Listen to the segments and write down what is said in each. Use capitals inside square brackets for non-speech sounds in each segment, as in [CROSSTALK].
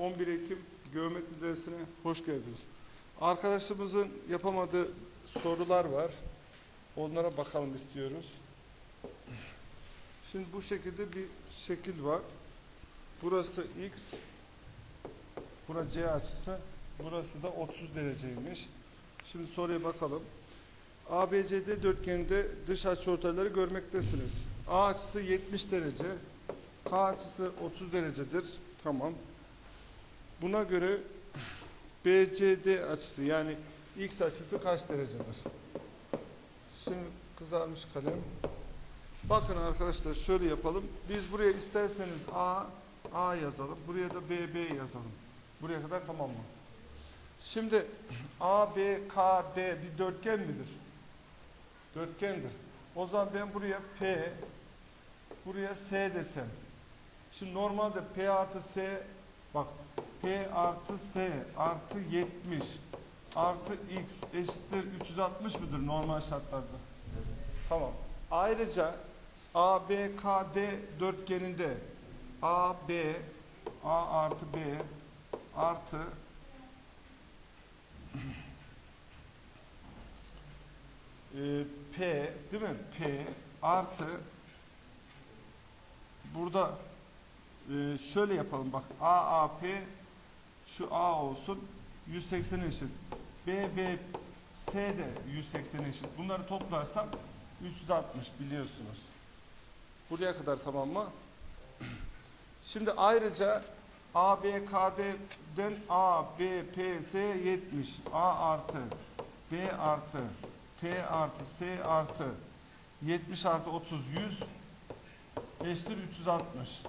11 Ekim Geometri dersine hoş geldiniz. Arkadaşımızın yapamadığı sorular var. Onlara bakalım istiyoruz. Şimdi bu şekilde bir şekil var. Burası x, burası c açısı, burası da 30 dereceymiş. Şimdi soruya bakalım. ABCD dörtgeninde dış açıortayları görmektesiniz. A açısı 70 derece, K açısı 30 derecedir. Tamam. Buna göre BCD açısı yani X açısı kaç derecedir? Şimdi kızarmış kalem. Bakın arkadaşlar şöyle yapalım. Biz buraya isterseniz A, A yazalım. Buraya da B, B yazalım. Buraya kadar tamam mı? Şimdi A, B, K, D bir dörtgen midir? Dörtgendir. O zaman ben buraya P, buraya S desem. Şimdi normalde P artı S, bak P artı S artı 70 artı X eşittir 360 mıdır normal şartlarda? Tamam. Ayrıca ABKD dörtgeninde AB A artı B artı [CLEARS THROAT] e, P değil mi? P artı burada e, şöyle yapalım bak AAP şu A olsun 180 eşit. BB S de 180 eşit. Bunları toplarsam 360 biliyorsunuz. Buraya kadar tamam mı? [CLEARS THROAT] Şimdi ayrıca ABKD'den A, B, P, S 70. A artı B artı P artı S artı 70 artı 30 100 eşittir 360.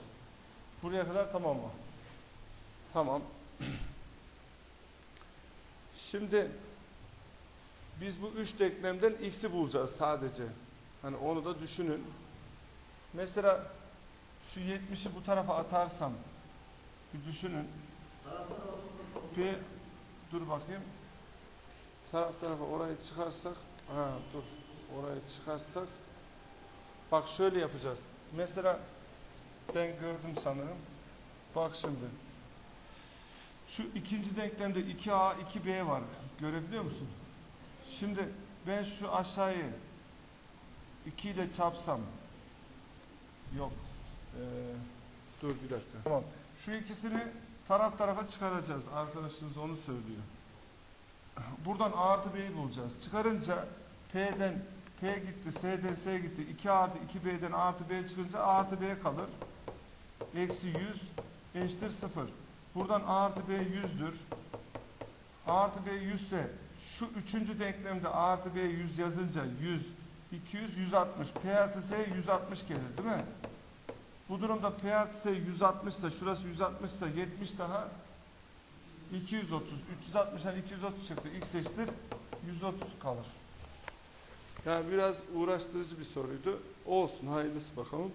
Buraya kadar tamam mı? Tamam. [CLEARS THROAT] Şimdi biz bu üç denklemden x'i bulacağız sadece. Hani onu da düşünün. Mesela şu 70'i bu tarafa atarsam bir düşünün. P dur bakayım. Taraf tarafa orayı çıkarsak ha dur orayı çıkarsak bak şöyle yapacağız. Mesela ben gördüm sanırım. Bak şimdi. Şu ikinci denklemde 2A, 2B var. Görebiliyor musun? Şimdi ben şu aşağıyı 2 ile çarpsam yok. Ee, dur bir dakika. Tamam. Şu ikisini taraf tarafa çıkaracağız. Arkadaşınız onu söylüyor. Buradan A artı B'yi bulacağız. Çıkarınca P'den P gitti, S'den S gitti. 2 artı 2B'den A artı B çıkınca A artı B kalır. Eksi 100 eşittir 0. Buradan A artı B 100'dür. A artı B 100 ise şu üçüncü denklemde A artı B 100 yazınca 100, 200, 160. P artı S 160 gelir değil mi? Bu durumda P artı S 160 ise şurası 160 ise 70 daha 230. 360'dan 230 çıktı. X eşittir 130 kalır. Yani biraz uğraştırıcı bir soruydu. Olsun hayırlısı bakalım.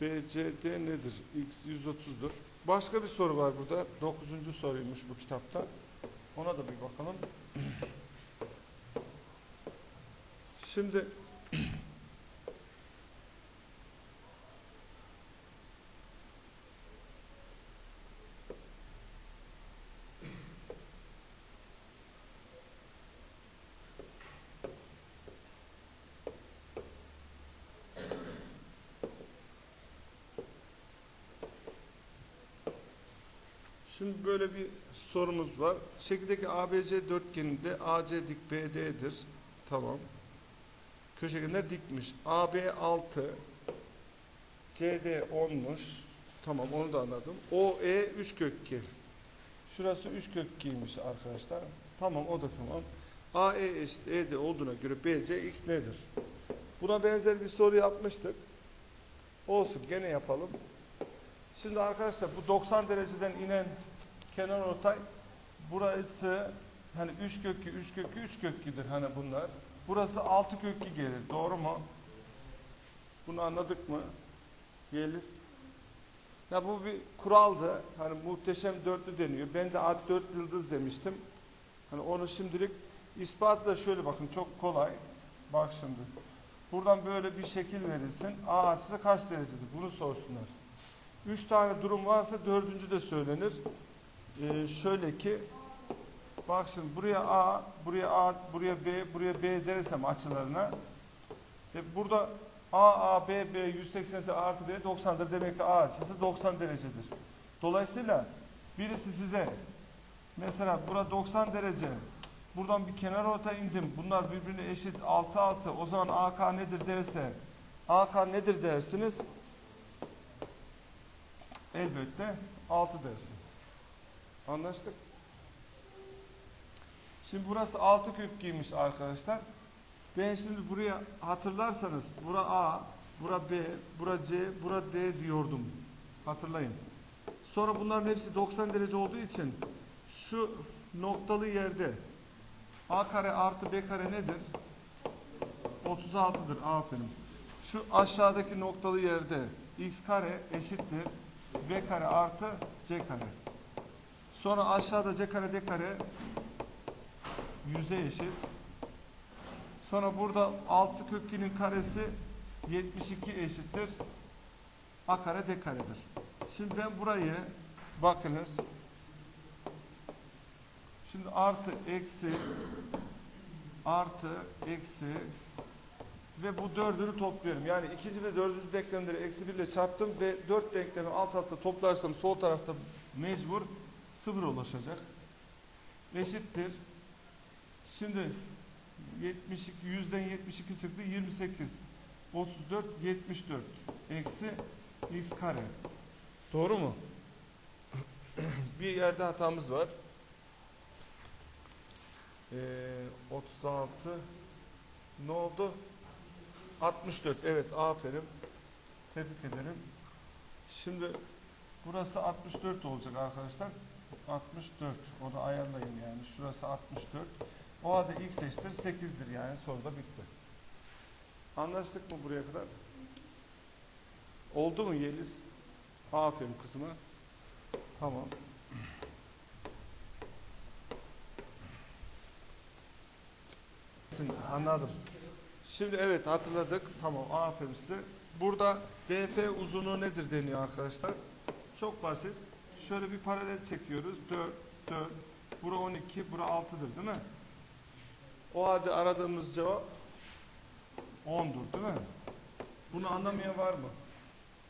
BCD nedir? X 130'dur. Başka bir soru var burada. Dokuzuncu soruymuş bu kitapta. Ona da bir bakalım. Şimdi Şimdi böyle bir sorumuz var. Şekildeki ABC dörtgeninde AC dik BD'dir. Tamam. Köşegenler dikmiş. AB 6 CD 10'muş. Tamam onu da anladım. OE 3 kök 2. Şurası 3 kök 2'ymiş arkadaşlar. Tamam o da tamam. AE eşit ED olduğuna göre BC x nedir? Buna benzer bir soru yapmıştık. Olsun gene yapalım. Şimdi arkadaşlar bu 90 dereceden inen kenar ortay burası hani 3 kökü 3 kökü 3 köküdür hani bunlar. Burası 6 kökü gelir. Doğru mu? Bunu anladık mı? Yeliz. Ya bu bir kuraldı. Hani muhteşem dörtlü deniyor. Ben de ad dört yıldız demiştim. Hani onu şimdilik ispatı da şöyle bakın çok kolay. Bak şimdi. Buradan böyle bir şekil verilsin. A açısı kaç derecedir? Bunu sorsunlar. Üç tane durum varsa dördüncü de söylenir. Ee, şöyle ki bak şimdi buraya A, buraya A, buraya B, buraya B dersem açılarına e burada A, A, B, B 180 ise artı B 90'dır. Demek ki A açısı 90 derecedir. Dolayısıyla birisi size mesela bura 90 derece buradan bir kenar orta indim. Bunlar birbirine eşit 6 6. O zaman AK nedir derse AK nedir dersiniz? Elbette 6 dersiniz. Anlaştık. Şimdi burası 6 kök giymiş arkadaşlar. Ben şimdi buraya hatırlarsanız bura A, bura B, bura C, bura D diyordum. Hatırlayın. Sonra bunların hepsi 90 derece olduğu için şu noktalı yerde A kare artı B kare nedir? 36'dır. Aferin. Şu aşağıdaki noktalı yerde x kare eşittir b kare artı c kare. Sonra aşağıda c kare d kare yüze eşit. Sonra burada 6 kökünün karesi 72 eşittir. A kare D karedir. Şimdi ben burayı bakınız. Şimdi artı eksi artı eksi ve bu dördünü topluyorum. Yani ikinci ve dördüncü denklemleri eksi bir ile çarptım ve dört denklemi alt alta toplarsam sol tarafta mecbur sıfır ulaşacak. Eşittir. Şimdi 72 yüzden 72 çıktı 28 34 74 eksi x kare. Doğru mu? [CLEARS THROAT] Bir yerde hatamız var. Ee, 36 ne oldu 64 evet aferin tebrik ederim şimdi burası 64 olacak arkadaşlar 64 o da ayarlayın yani şurası 64 o halde x eşittir 8'dir yani soruda bitti. Anlaştık mı buraya kadar? Oldu mu Yeliz? Aferin kızıma. Tamam. Anladım. Şimdi evet hatırladık. Tamam aferin size. Burada BF uzunluğu nedir deniyor arkadaşlar? Çok basit. Şöyle bir paralel çekiyoruz. 4, 4, bura 12, bura 6'dır değil mi? O halde aradığımız cevap 10'dur değil mi? Bunu anlamayan var mı?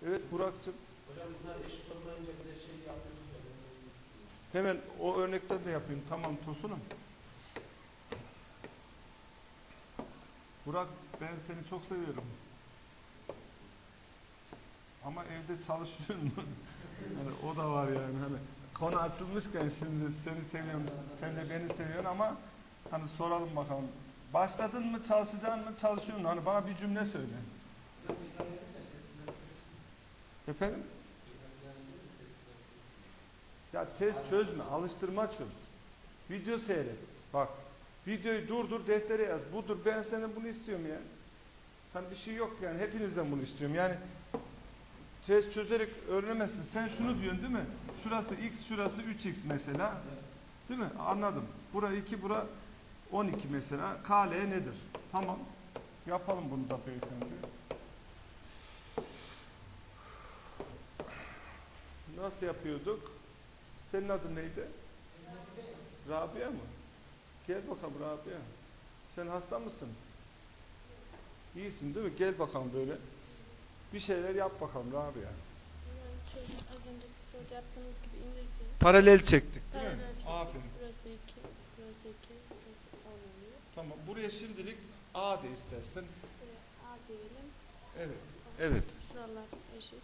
Evet Burak'cığım. Hocam bunlar eşit olmayınca bir de şey yapıyoruz ya. Hemen o örnekten de yapayım. Tamam Tosun'um. Burak ben seni çok seviyorum. Ama evde çalışıyor mu? [LAUGHS] yani o da var yani hani konu açılmışken şimdi seni seviyorum, sen de beni seviyorsun ama hani soralım bakalım. Başladın mı çalışacaksın mı çalışıyorsun? Hani bana bir cümle söyle. Efendim? Ya test çözme, alıştırma çöz. Video seyret. Bak, videoyu durdur, deftere yaz. Budur, ben senden bunu istiyorum ya. Hani bir şey yok yani, hepinizden bunu istiyorum. Yani test çözerek öğrenemezsin. Sen şunu diyorsun değil mi? Şurası x, şurası 3x mesela. Değil mi? Anladım. Bura 2, bura 12 mesela. KL nedir? Tamam. Yapalım bunu da beyefendi. Nasıl yapıyorduk? Senin adın neydi? Rabia mı? Gel bakalım Rabia. Sen hasta mısın? İyisin değil mi? Gel bakalım böyle. Bir şeyler yap bakalım Rabia. Az önceki soru yaptığımız gibi indireceğiz. Paralel çektik değil mi? Paralel çektik. Aferin. Burası 2, burası 2, burası 10 oluyor. Tamam. Buraya şimdilik A de istersen. Buraya A diyelim. Evet. Evet. Şuralar eşit.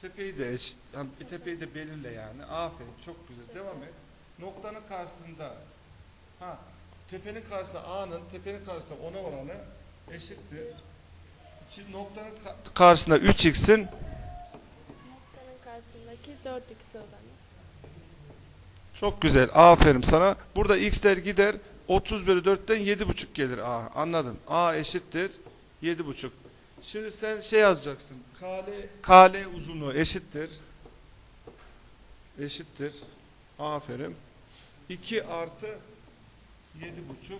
Tepeyi de eşit, yani bir tepeyi de belirle yani. Aferin, çok güzel. Devam et. Noktanın karşısında, ha, tepenin karşısında A'nın, tepenin karşısında ona oranı eşittir. Şimdi noktanın ka- karşısında 3x'in Noktanın karşısındaki 4x oranı. çok güzel. Aferin sana. Burada x'ler gider. 30 bölü 4'ten 7,5 gelir A. Anladın. A eşittir 7,5. Şimdi sen şey yazacaksın. KL, KL uzunluğu eşittir. Eşittir. Aferin. 2 artı 7,5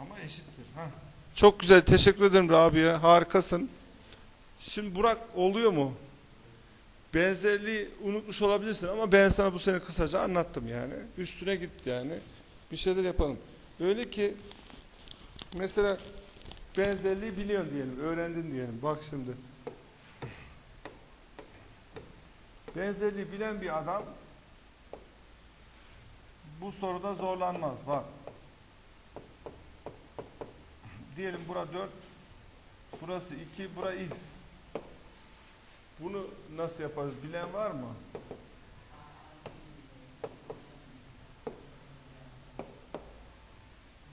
ama eşittir. Ha. Çok güzel. Teşekkür ederim Rabia. Harikasın. Şimdi Burak oluyor mu? Benzerliği unutmuş olabilirsin ama ben sana bu sene kısaca anlattım yani. Üstüne git yani. Bir şeyler yapalım. Öyle ki mesela benzerliği biliyorsun diyelim, öğrendin diyelim. Bak şimdi. Benzerliği bilen bir adam bu soruda zorlanmaz. Bak. Diyelim bura 4, burası 2, bura x. Bunu nasıl yaparız? Bilen var mı?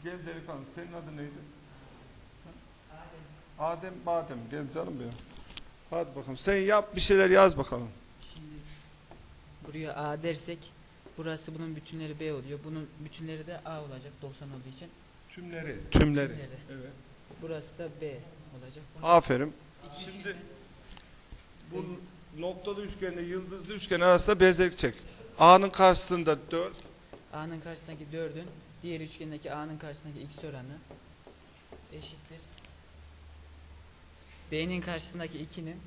Gel delikanlı. Senin adın neydi? Adem. Adem Badem. Gel canım benim. Hadi bakalım. Sen yap bir şeyler yaz bakalım. Şimdi buraya A dersek burası bunun bütünleri B oluyor. Bunun bütünleri de A olacak 90 olduğu için. Tümleri. Tümleri. Tümleri. Evet. Burası da B olacak. Bunun Aferin. Şimdi bu noktalı üçgenle yıldızlı üçgen arasında benzerlik çek. A'nın karşısında 4. A'nın karşısındaki 4'ün diğer üçgendeki A'nın karşısındaki x oranı eşittir. B'nin karşısındaki 2'nin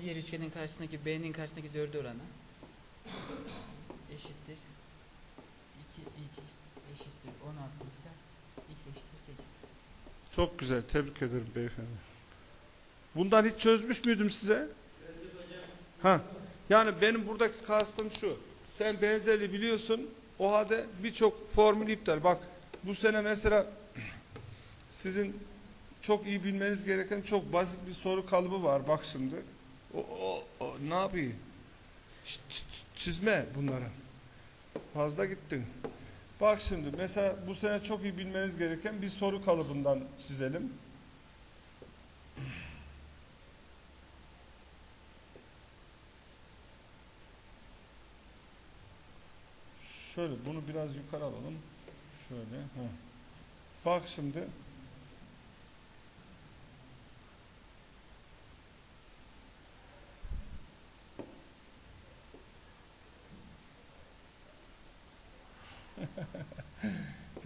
diğer üçgenin karşısındaki B'nin karşısındaki 4 oranı eşittir. 2x eşittir 16 ise x eşittir 8. Çok güzel. Tebrik ederim beyefendi. Bundan hiç çözmüş müydüm size? Ha. Yani benim buradaki kastım şu. Sen benzerliği biliyorsun. O halde birçok formül iptal. Bak bu sene mesela sizin çok iyi bilmeniz gereken çok basit bir soru kalıbı var. Bak şimdi. O, o, o ne yapayım? Şşt, şşt, çizme bunları. Fazla gittin. Bak şimdi mesela bu sene çok iyi bilmeniz gereken bir soru kalıbından çizelim. Şöyle bunu biraz yukarı alalım. Şöyle. heh. Bak şimdi.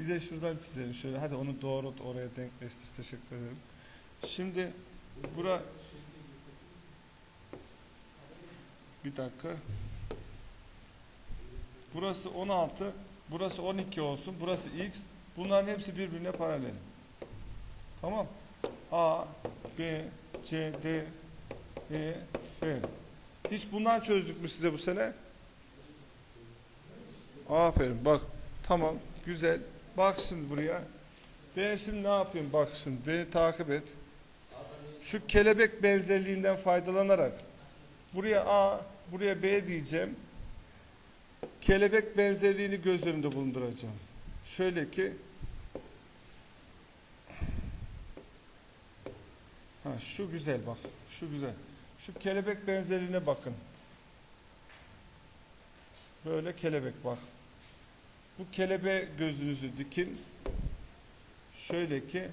Bir de şuradan çizelim şöyle. Hadi onu doğru oraya denkleştir. Teşekkür ederim. Şimdi bura bir dakika. Burası 16, burası 12 olsun. Burası x. Bunların hepsi birbirine paralel. Tamam. A, B, C, D, E, F. Hiç bundan çözdük mü size bu sene? Aferin bak. Tamam. Güzel. Bak şimdi buraya. Ben şimdi ne yapayım? Bak şimdi beni takip et. Şu kelebek benzerliğinden faydalanarak buraya A, buraya B diyeceğim. Kelebek benzerliğini göz önünde bulunduracağım. Şöyle ki Ha şu güzel bak. Şu güzel. Şu kelebek benzerliğine bakın. Böyle kelebek bak. Bu kelebeğe gözünüzü dikin. Şöyle ki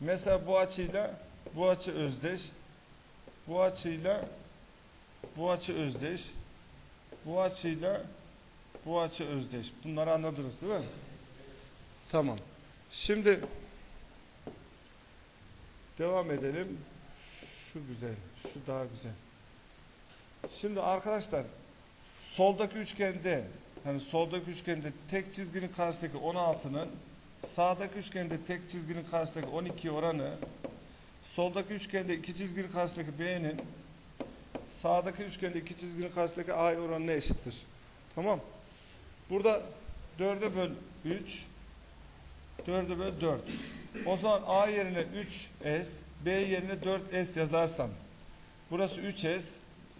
mesela bu açıyla bu açı özdeş. Bu açıyla bu açı özdeş. Bu açıyla bu açı özdeş. Bunları anladınız değil mi? Tamam. Şimdi devam edelim. Şu güzel. Şu daha güzel. Şimdi arkadaşlar soldaki üçgende hani soldaki üçgende tek çizginin karşısındaki 16'nın sağdaki üçgende tek çizginin karşısındaki 12 oranı soldaki üçgende iki çizginin karşısındaki B'nin sağdaki üçgende iki çizginin karşısındaki A oranına eşittir. Tamam. Burada 4'e böl 3 4'e böl 4. O zaman A yerine 3S B yerine 4S yazarsam burası 3S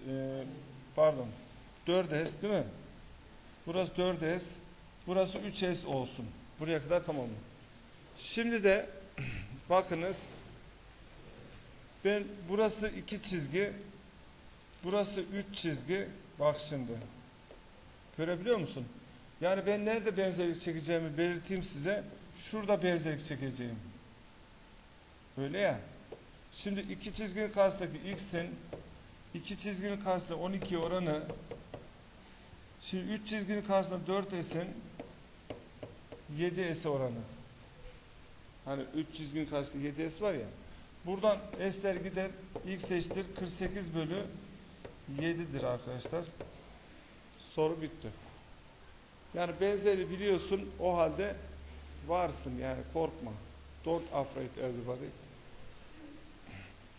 ee, pardon 4S değil mi? Burası 4S burası 3S olsun. Buraya kadar tamam mı? Şimdi de [CLEARS THROAT] bakınız ben burası iki çizgi burası üç çizgi bak şimdi görebiliyor musun? Yani ben nerede benzerlik çekeceğimi belirteyim size şurada benzerlik çekeceğim öyle ya şimdi iki çizginin karşısındaki x'in iki çizginin karşısında 12 oranı şimdi üç çizginin karşısında 4s'in 7s oranı Hani 3 çizgin karşılığı 7S var ya. Buradan S'ler gider. X eşittir 48 bölü 7'dir arkadaşlar. Soru bitti. Yani benzeri biliyorsun o halde varsın yani korkma. Don't afraid everybody.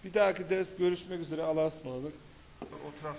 Bir dahaki ders görüşmek üzere. Allah'a ısmarladık. Oturak